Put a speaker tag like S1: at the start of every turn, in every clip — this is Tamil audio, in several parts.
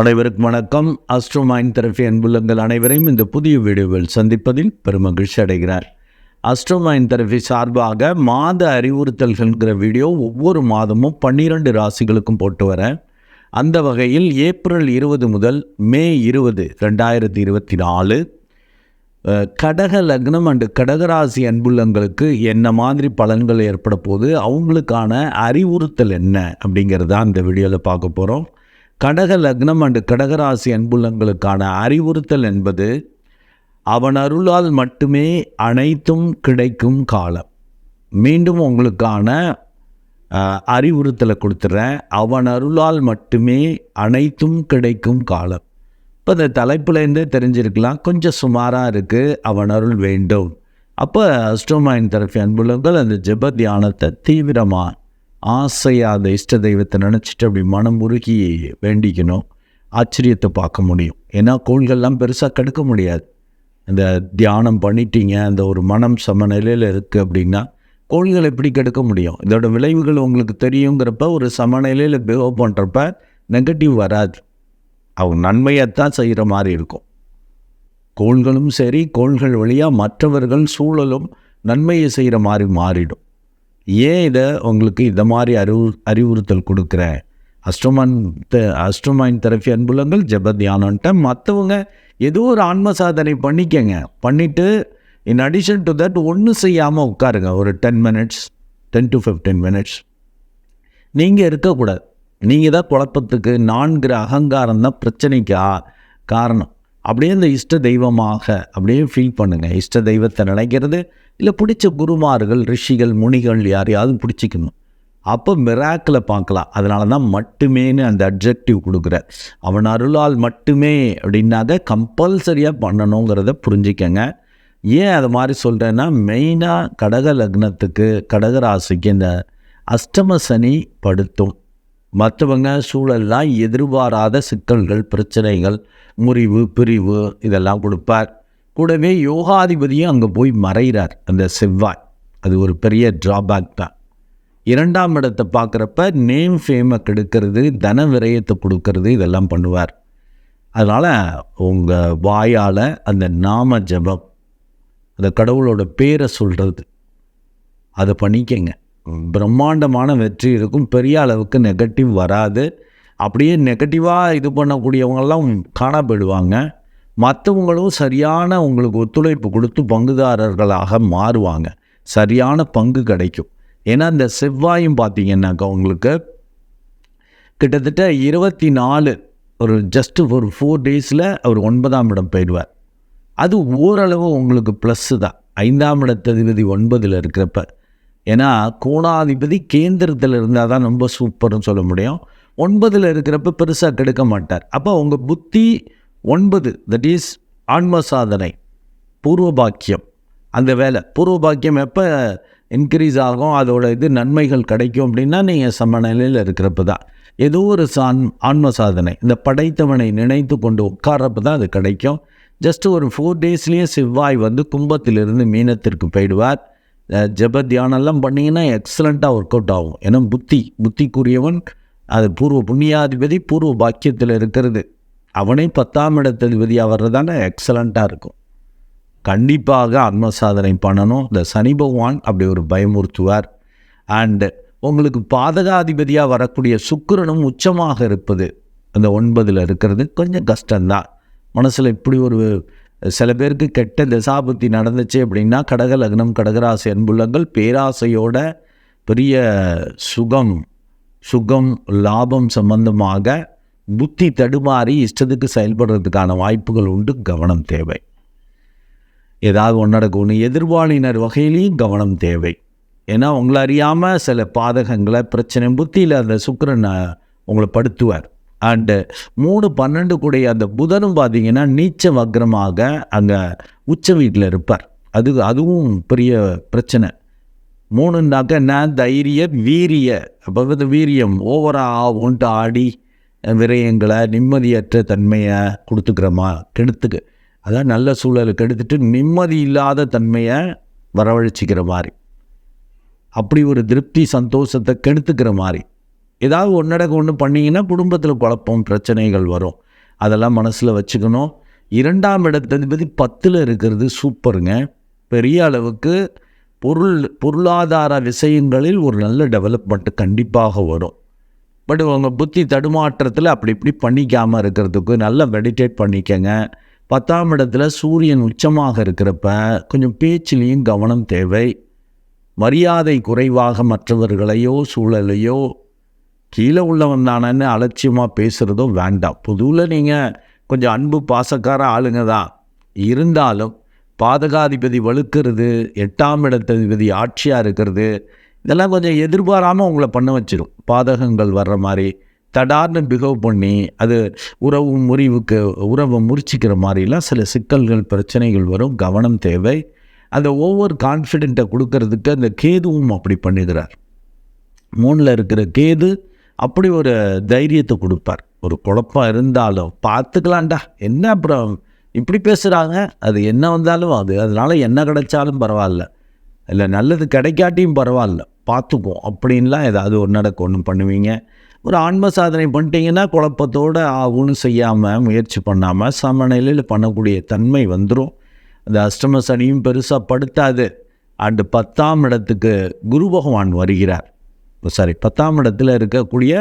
S1: அனைவருக்கும் வணக்கம். அஸ்ட்ரோ மைண்ட் தெரபி அன்புள்ளங்கள் அனைவரையும் இந்த புதிய வீடியோவில் சந்திப்பதில் பெருமகிழ்ச்சி அடைகிறார். அஸ்ட்ரோ மைண்ட் தெரபி சார்பாக மாத அறிவுறுத்தல்கள்ங்கிற வீடியோ ஒவ்வொரு மாதமும் பன்னிரண்டு ராசிகளுக்கும் போட்டு வரேன் அந்த வகையில் ஏப்ரல் இருபது முதல் மே இருபது ரெண்டாயிரத்தி இருபத்தி நாலு கடக லக்னம் அண்டு கடகராசி அன்புள்ளங்களுக்கு என்ன மாதிரி பலன்கள் ஏற்பட போகுது அவங்களுக்கான அறிவுறுத்தல் என்ன அப்படிங்கிறத அந்த வீடியோவில் பார்க்க போகிறோம் கடக லக்னம் அண்டு கடகராசி அன்புள்ளங்களுக்கான அறிவுறுத்தல் என்பது அவன் அருளால் மட்டுமே அனைத்தும் கிடைக்கும் காலம். மீண்டும் உங்களுக்கான அறிவுறுத்தலை கொடுத்துட்றேன் அவன் அருளால் மட்டுமே அனைத்தும் கிடைக்கும் காலம். இப்போ இந்த தலைப்புலேருந்தே தெரிஞ்சிருக்கலாம். கொஞ்சம் சுமாராக இருக்குது அவன் அருள் வேண்டும். அப்போ அஸ்ட்ரோமைன் தெரபி அன்புள்ளங்கள் அந்த ஜெப தியானத்தை தீவிரமாக ஆசையாக அந்த இஷ்ட தெய்வத்தை நினச்சிட்டு அப்படி மனம் உருகி வேண்டிக்கணும் ஆச்சரியத்தை பார்க்க முடியும். ஏன்னா கோள்கள்லாம் பெருசாக கெடுக்க முடியாது. இந்த தியானம் பண்ணிட்டீங்க அந்த ஒரு மனம் சமநிலையில் இருக்குது அப்படின்னா கோள்கள் எப்படி கெடுக்க முடியும்? இதோட விளைவுகள் உங்களுக்கு தெரியுங்கிறப்ப ஒரு சமநிலையில் பிஹேவ் பண்ணுறப்ப நெகட்டிவ் வராது. அவங்க நன்மையைத்தான் செய்கிற மாதிரி இருக்கும். கோள்களும் சரி கோள்கள் வழியாக மற்றவர்கள் சூழலும் நன்மையை செய்கிற மாதிரி மாறிடும். ஏன் இதை உங்களுக்கு இந்த மாதிரி அறிவு அறிவுறுத்தல் கொடுக்குறேன் அஸ்ட்ரோமான் அஸ்ட்ரோமைன் தெரபி அன்புலங்கள் ஜெப தியானம்ன்ட்டு மற்றவங்க ஏதோ ஒரு ஆன்ம சாதனை பண்ணிக்கங்க. பண்ணிவிட்டு இன் அடிஷன் டு தட் ஒன்றும் செய்யாமல் உட்காருங்க. ஒரு ten minutes ten to fifteen minutes நீங்கள் இருக்கக்கூடாது. நீங்கள் தான் குழப்பத்துக்கு நான்கிற அகங்காரம் தான் பிரச்சனைக்கு காரணம். அப்படியே இந்த இஷ்ட தெய்வமாக அப்படியே ஃபீல் பண்ணுங்கள் இஷ்ட தெய்வத்தை நினைக்கிறது இல்லை பிடிச்ச குருமார்கள் ரிஷிகள் முனிகள் யாரையாவது பிடிச்சிக்கணும். அப்போ மிராக்கில் பார்க்கலாம். அதனால தான் மட்டுமேன்னு அந்த அப்ஜெக்டிவ் கொடுக்குற அவன் அருளால் மட்டுமே அப்படின்னாக்க கம்பல்சரியாக பண்ணணுங்கிறத புரிஞ்சுக்கங்க. ஏன் அது மாதிரி சொல்கிறேன்னா மெயினாக கடக லக்னத்துக்கு கடகராசிக்கு இந்த அஷ்டம சனி படுத்தும். மற்றவங்க சூழல்லாம் எதிர்பாராத சிக்கல்கள் பிரச்சனைகள் முறிவு பிரிவு இதெல்லாம் கொடுப்பார். கூடவே யோகாதிபதியும் அங்கே போய் மறைகிறார் அந்த செவ்வாய். அது ஒரு பெரிய ட்ராபேக் தான். இரண்டாம் இடத்தை பார்க்குறப்ப நேம் ஃபேமை கெடுக்கிறது தன விரயத்தை கொடுக்கறது இதெல்லாம் பண்ணுவார். அதனால் உங்கள் வாயால் அந்த நாம ஜபம் அந்த கடவுளோட பேரை சொல்கிறது அதை பண்ணிக்கங்க. பிரம்மாண்டமான வெற்றி இருக்கும் பெரிய அளவுக்கு நெகட்டிவ் வராது. அப்படியே நெகட்டிவாக இது பண்ணக்கூடியவங்கெல்லாம் காணப்படுவாங்க போயிடுவாங்க. மற்றவங்களும் சரியான உங்களுக்கு ஒத்துழைப்பு கொடுத்து பங்குதாரர்களாக மாறுவாங்க. சரியான பங்கு கிடைக்கும். ஏன்னா இந்த செவ்வாயும் பார்த்தீங்கன்னாக்கா உங்களுக்கு கிட்டத்தட்ட இருபத்தி நாலு ஒரு ஜஸ்ட்டு ஒரு ஃபோர் டேஸில் அவர் ஒன்பதாம் இடம் போயிடுவார். அது ஓரளவு உங்களுக்கு ப்ளஸ்ஸு தான். ஐந்தாம் இடத்ததிபதி ஒன்பதில் இருக்கிறப்ப. ஏன்னா கோணாதிபதி கேந்திரத்தில் இருந்தால் தான் ரொம்ப சூப்பர்னு சொல்ல முடியும். ஒன்பதில் இருக்கிறப்ப பெருசாக கெடுக்க மாட்டார். அப்போ உங்கள் புத்தி ஒன்பது தட் இஸ் ஆன்ம சாதனை பூர்வ பாக்கியம் அந்த வேலை பூர்வ பாக்கியம் எப்போ இன்க்ரீஸ் ஆகும் அதோட இது நன்மைகள் கிடைக்கும் அப்படின்னா நீங்கள் சமநிலையில் இருக்கிறப்ப தான். ஏதோ ஒரு சான் ஆன்ம சாதனை இந்த படைத்தவனை நினைத்து கொண்டு உட்கார்றப்ப தான் அது கிடைக்கும். ஜஸ்ட் ஒரு ஃபோர் டேஸ்லேயே செவ்வாய் வந்து கும்பத்திலிருந்து மீனத்திற்கு போயிடுவார். ஜப தியானம்லாம் பண்ணிங்கன்னா எக்ஸலண்ட்டாக ஒர்க் அவுட் ஆகும். ஏன்னா புத்தி புத்திக்குரியவன் அது பூர்வ புண்ணியாதிபதி பூர்வ பாக்கியத்தில் இருக்கிறது. அவனே பத்தாம் இடத்ததிபதியாக வர்றதான எக்ஸலண்ட்டாக இருக்கும். கண்டிப்பாக ஆன்ம சாதனை பண்ணணும். இந்த சனி பகவான் அப்படி ஒரு பயமுறுத்துவார். அண்டு உங்களுக்கு பாதகாதிபதியாக வரக்கூடிய சுக்கிரனும் உச்சமாக இருப்பது அந்த ஒன்பதில் இருக்கிறது கொஞ்சம் கஷ்டம்தான். மனசில் இப்படி ஒரு சில பேருக்கு கெட்ட தசாபுத்தி நடந்துச்சு அப்படின்னா கடக லக்னம் கடகராசி அன்புள்ளங்கள் பேராசையோட பெரிய சுகம் சுகம் லாபம் சம்பந்தமாக புத்தி தடுமாறி இஷ்டத்துக்கு செயல்படுறதுக்கான வாய்ப்புகள் உண்டு கவனம் தேவை. ஏதாவது ஒன்று நடக்கணும் எதிர்வாளினர் வகையிலையும் கவனம் தேவை. ஏன்னா உங்களை அறியாமல் சில பாதகங்களை பிரச்சனை புத்தியில் அந்த சுக்கரன் உங்களை படுத்துவார். அண்டு மூணு பன்னெண்டு கூடிய அந்த புதனும் பார்த்தீங்கன்னா நீச்ச வக்ரமாக அங்கே உச்ச வீட்டில் இருப்பார். அது அதுவும் பெரிய பிரச்சனை. மூணுன்னாக்க என்ன தைரிய வீரிய. அப்போ வந்து வீரியம் ஓவராக ஒன்ட்டு ஆடி விரயங்களை நிம்மதியற்ற தன்மையை கொடுத்துக்கிறோமா? கெடுத்துக்கு. அதான் நல்ல சூழலை கெடுத்துட்டு நிம்மதி இல்லாத தன்மையை வரவழைச்சிக்கிற மாதிரி. அப்படி ஒரு திருப்தி சந்தோஷத்தை கெடுத்துக்கிற மாதிரி. ஏதாவது ஒன்றடக்கு ஒன்று பண்ணிங்கன்னா குடும்பத்தில் குழப்பம் பிரச்சனைகள் வரும். அதெல்லாம் மனசில் வச்சுக்கணும். இரண்டாம் இடத்ததிபதி பத்தில் இருக்கிறது சூப்பருங்க. பெரிய அளவுக்கு பொருள் பொருளாதார விஷயங்களில் ஒரு நல்ல டெவலப்மெண்ட் கண்டிப்பாக வரும். பட் உங்கள் புத்தி தடுமாற்றத்தில் அப்படி இப்படி பண்ணிக்காமல் இருக்கிறதுக்கு நல்லா மெடிடேட் பண்ணிக்கங்க. பத்தாம் இடத்துல சூரியன் உச்சமாக இருக்கிறப்ப கொஞ்சம் பேச்சிலையும் கவனம் தேவை. மரியாதை குறைவாக மற்றவர்களையோ சூழலையோ கீழே உள்ளவன் தானேன்னு அலட்சியமாக பேசுகிறதோ வேண்டாம். புதுவில் நீங்கள் கொஞ்சம் அன்பு பாசக்கார ஆளுங்க தான். இருந்தாலும் பாதகாதிபதி வலுக்கிறது எட்டாம் இடத்ததிபதி ஆட்சியாக இருக்கிறது இதெல்லாம் கொஞ்சம் எதிர்பாராமல் உங்களை பண்ண வச்சிடும் பாதகங்கள் வர்ற மாதிரி தடார்னு பிகவ் பண்ணி அது உறவு முறிவுக்கு உறவை முறிச்சிக்கிற மாதிரிலாம் சில சிக்கல்கள் பிரச்சனைகள் வரும் கவனம் தேவை. அந்த ஒவ்வொரு கான்ஃபிடென்ட்டை கொடுக்கறதுக்கு அந்த கேதுவும் அப்படி பண்ணுகிறார் மூணில் இருக்கிற கேது அப்படி ஒரு தைரியத்தை கொடுப்பார். ஒரு குழப்பம் இருந்தாலும் பார்த்துக்கலாம்டா என்ன அப்புறம் இப்படி பேசுகிறாங்க அது என்ன வந்தாலும் அது அதனால் என்ன கிடைச்சாலும் பரவாயில்ல. இல்லை நல்லது கிடைக்காட்டியும் பரவாயில்ல. பார்த்துக்கும் அப்படின்லாம் ஏதாவது ஒரு நடக்க ஒன்று பண்ணுவீங்க. ஒரு ஆன்ம சாதனை பண்ணிட்டீங்கன்னா குழப்பத்தோடு ஆகும்னு செய்யாமல் முயற்சி பண்ணாமல் சமநிலையில் பண்ணக்கூடிய தன்மை வந்துடும் அந்த அஷ்டம சனியும் பெருசாக படுத்தாது. அண்டு பத்தாம் இடத்துக்கு குரு பகவான் வருகிறார். சாரி பத்தாம் இடத்துல இருக்கக்கூடிய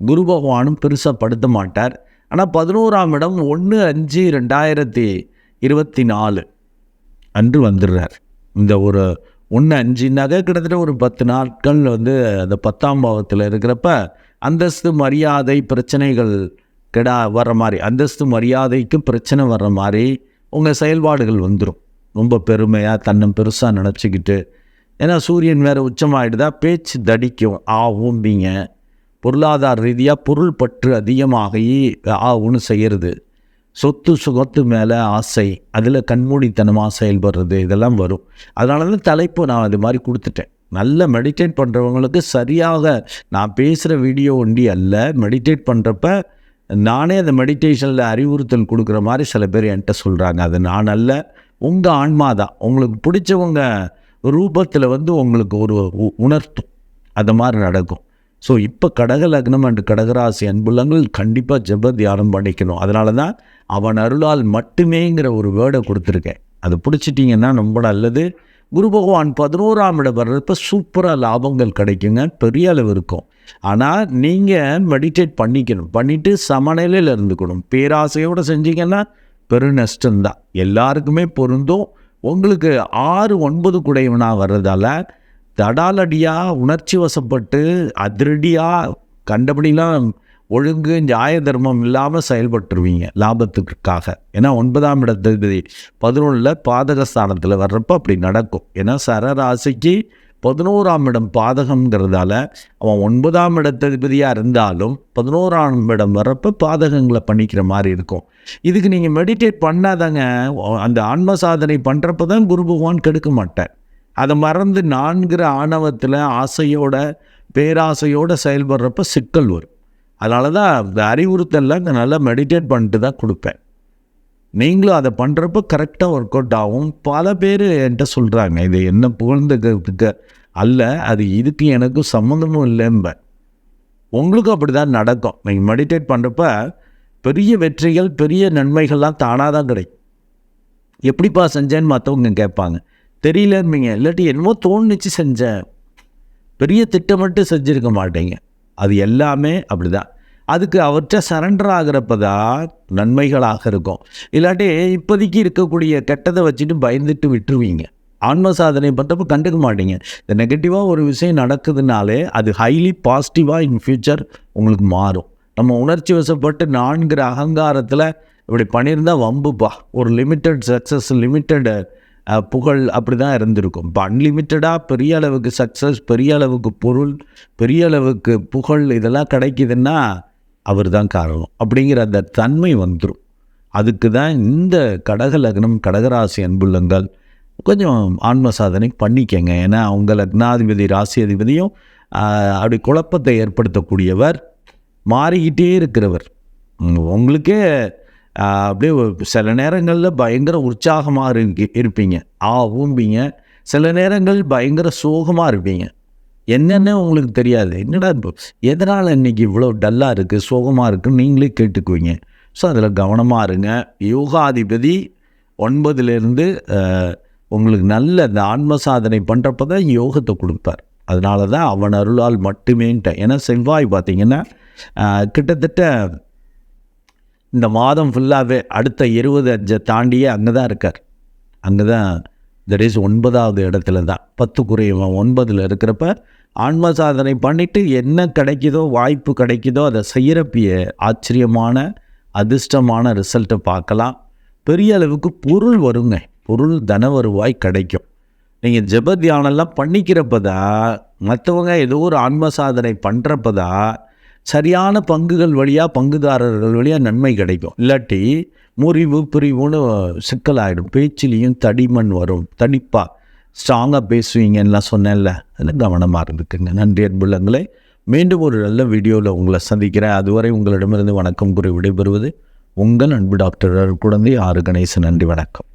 S1: குரு பகவானும் பெருசாக படுத்த மாட்டார். ஆனால் பதினோராம் இடம் ஒன்று அஞ்சு ரெண்டாயிரத்தி இருபத்தி நாலு அன்று வந்துடுறார். இந்த ஒரு ஒன்று அஞ்சுனாக்க கிட்டத்தட்ட ஒரு பத்து நாட்கள் வந்து அந்த பத்தாம் பாவத்தில் இருக்கிறப்ப அந்தஸ்து மரியாதை பிரச்சனைகள் கெடா வர்ற மாதிரி அந்தஸ்து மரியாதைக்கு பிரச்சனை வர்ற மாதிரி உங்கள் செயல்பாடுகள் வந்துடும் ரொம்ப பெருமையாக தன்னை பெருசாக நினச்சிக்கிட்டு. ஏன்னா சூரியன் வேறு உச்சமாகிடுதா பேச்சு தடிக்கும் ஆ பொருளாதார ரீதியாக பொருள் பற்று அதிகமாகி ஆகும்னு செய்கிறது சொத்து சுகத்து மேலே ஆசை அதில் கண்மூடித்தனமாக செயல்படுறது இதெல்லாம் வரும். அதனால தான் தலைப்பு நான் அது மாதிரி கொடுத்துட்டேன். நல்ல மெடிடேட் பண்ணுறவங்களுக்கு சரியாக நான் பேசுகிற வீடியோ ஒண்டி அல்ல. மெடிடேட் பண்ணுறப்ப நானே அந்த மெடிடேஷனில் அறிவுறுத்தல் கொடுக்குற மாதிரி சில பேர் என்கிட்ட சொல்கிறாங்க அது நான் அல்ல உங்கள் ஆன்மா தான். உங்களுக்கு பிடிச்சவங்க ரூபத்தில் வந்து உங்களுக்கு ஒரு உ- உணர்த்தும். அது மாதிரி நடக்கும். ஸோ இப்போ கடக லக்னம் அண்டு கடகராசி அன்புள்ளங்கள் கண்டிப்பாக ஜெப தியானம் பண்ணிக்கணும். அதனால தான் அவன் அருளால் மட்டுமேங்கிற ஒரு வேர்டை கொடுத்துருக்கேன். அது பிடிச்சிட்டிங்கன்னா ரொம்ப நல்லது. குரு பகவான் பதினோராம் இடம் வர்றப்ப சூப்பராக லாபங்கள் கிடைக்குங்க. பெரிய அளவு இருக்கும். ஆனால் நீங்கள் மெடிடேட் பண்ணிக்கணும். பண்ணிவிட்டு சமநிலையில் இருந்துக்கணும். பேராசையோடு செஞ்சீங்கன்னா பெரு நஷ்டம்தான். எல்லாருக்குமே பொருந்தும். உங்களுக்கு ஆறு ஒன்பது குடையவனாக வர்றதால தடாலடியாக உணர்ச்சி வசப்பட்டு அதிரடியாக கண்டபடிலாம் ஒழுங்கு நியாய தர்மம் இல்லாமல் செயல்பட்டுருவீங்க லாபத்துக்காக. ஏன்னா ஒன்பதாம் இடத்துக்கு பதினொன்றில் பாதகஸ்தானத்தில் வர்றப்போ அப்படி நடக்கும். ஏன்னா சரராசிக்கு பதினோராம் இடம் பாதகங்கிறதால அவன் ஒன்பதாம் இடத்ததிபதியாக இருந்தாலும் பதினோராம் இடம் வர்றப்போ பாதகங்களை பண்ணிக்கிற மாதிரி இருக்கும். இதுக்கு நீங்கள் மெடிடேட் பண்ணாதாங்க அந்த ஆன்ம சாதனை பண்ணுறப்ப தான் குரு பகவான் கெடுக்க மாட்டேன் அதை மறந்து நான்கிற ஆணவத்தில் ஆசையோட பேராசையோட செயல்படுறப்ப சிக்கல் வரும். அதனால தான் இந்த அறிவுறுத்தல்லாம் இங்கே நல்லா மெடிடேட் பண்ணிட்டு தான் கொடுப்பேன். நீங்களும் அதை பண்ணுறப்ப கரெக்டாக ஒர்க் அவுட் ஆகும். பல பேர் என்கிட்ட சொல்கிறாங்க இது என்ன புகழ்ந்துக்கிறதுக்கு அல்ல அது இதுக்கு எனக்கும் சம்மந்தமும் இல்லைம்ப. உங்களுக்கும் அப்படி தான் நடக்கும். நீங்கள் மெடிடேட் பண்ணுறப்ப பெரிய வெற்றிகள் பெரிய நன்மைகள்லாம் தானாக தான் கிடைக்கும். எப்படிப்பா செஞ்சேன்னு மற்றவங்க கேட்பாங்க. தெரியலன்னு இல்லாட்டி என்னமோ தோணுச்சு செஞ்சேன். பெரிய திட்டமிட்டு செஞ்சுருக்க மாட்டேங்க. அது எல்லாமே அப்படிதான். அதுக்கு அவர்கிட்ட சரண்டர் ஆகிறப்ப தான் நன்மைகளாக இருக்கும். இல்லாட்டி இப்போதைக்கு இருக்கக்கூடிய கெட்டதை வச்சுட்டு பயந்துட்டு விட்டுருவீங்க. ஆன்ம சாதனை பண்ணுறப்ப கண்டுக்க மாட்டீங்க. இந்த நெகட்டிவாக ஒரு விஷயம் நடக்குதுனாலே அது ஹைலி பாசிட்டிவாக இன் ஃப்யூச்சர் உங்களுக்கு மாறும். நம்ம உணர்ச்சி வசப்பட்டு நான்கிற அகங்காரத்தில் இப்படி பண்ணியிருந்தால் வம்புப்பா. ஒரு லிமிட்டட் சக்ஸஸ் லிமிட்டட் புகழ் அப்படி தான் இருந்திருக்கும். இப்போ அன்லிமிட்டடாக பெரிய அளவுக்கு சக்ஸஸ் பெரிய அளவுக்கு பொருள் பெரிய அளவுக்கு புகழ் இதெல்லாம் கிடைக்குதுன்னா அவர் தான் காரணம். அப்படிங்கிற அந்த தன்மை வந்துடும் அதுக்கு தான் இந்த கடக லக்னம் கடகராசி அன்புள்ளங்கள் கொஞ்சம் ஆன்ம சாதனை பண்ணிக்கங்க. ஏன்னா அவங்க லக்னாதிபதி ராசி அதிபதியும் அப்படி குழப்பத்தை ஏற்படுத்தக்கூடியவர் மாறிக்கிட்டே இருக்கிறவர். உங்களுக்கே அப்படியே சில நேரங்களில் பயங்கர உற்சாகமாக இருக்கு இருப்பீங்க. ஆ ஊம்பிங்க. சில நேரங்கள் பயங்கர சோகமாக இருப்பீங்க. என்னென்ன உங்களுக்கு தெரியாது. என்னடா இப்போ எதனால் இன்னைக்கு இவ்வளோ டல்லாக இருக்குது சோகமாக இருக்குன்னு நீங்களே கேட்டுக்குவீங்க. ஸோ அதில் கவனமாக இருங்க. யோகாதிபதி ஒன்பதுலேருந்து உங்களுக்கு நல்ல இந்த ஆன்ம சாதனை பண்ணுறப்ப தான் யோகத்தை கொடுப்பார். அதனால தான் அவன் அருளால் மட்டுமேன்ட்டேன் ஏன்னா செவ்வாய் பார்த்தீங்கன்னா கிட்டத்தட்ட இந்த மாதம் ஃபுல்லாகவே அடுத்த இருபது அஞ்சை தாண்டியே அங்கே தான் இருக்கார். அங்கே தான் தட் இஸ் ஒன்பதாவது இடத்துல தான். பத்து குறைவன் ஒன்பதில் இருக்கிறப்ப ஆன்ம சாதனை பண்ணிவிட்டு என்ன கிடைக்குதோ வாய்ப்பு கிடைக்குதோ அதை செய்கிறப்பிய ஆச்சரியமான அதிர்ஷ்டமான ரிசல்ட்டை பார்க்கலாம். பெரிய அளவுக்கு பொருள் வருங்க. பொருள் தன வருவாய் கிடைக்கும். நீங்கள் ஜெப தியானம்லாம் பண்ணிக்கிறப்ப தான் மற்றவங்க ஏதோ ஒரு ஆன்ம சாதனை பண்ணுறப்ப தான் சரியான பங்குகள் வழியாக பங்குதாரர்கள் வழியாக நன்மை கிடைக்கும். இல்லாட்டி முறிவு பிரிவுன்னு சிக்கலாயிடும். பேச்சிலையும் தடிமண் வரும். தடிப்பாக ஸ்ட்ராங்காக பேசுவீங்கன்னெலாம் சொன்னேன்ல. அதில் கவனமாக இருந்துக்குங்க. நன்றி அன்புள்ளங்களே. மீண்டும் ஒரு நல்ல வீடியோவில் உங்களை சந்திக்கிறேன். அதுவரை உங்களிடமிருந்து வணக்கம் கூறி விடைபெறுவது உங்கள் அன்பு டாக்டர் குழந்தை ஆறு கணேசன். நன்றி வணக்கம்.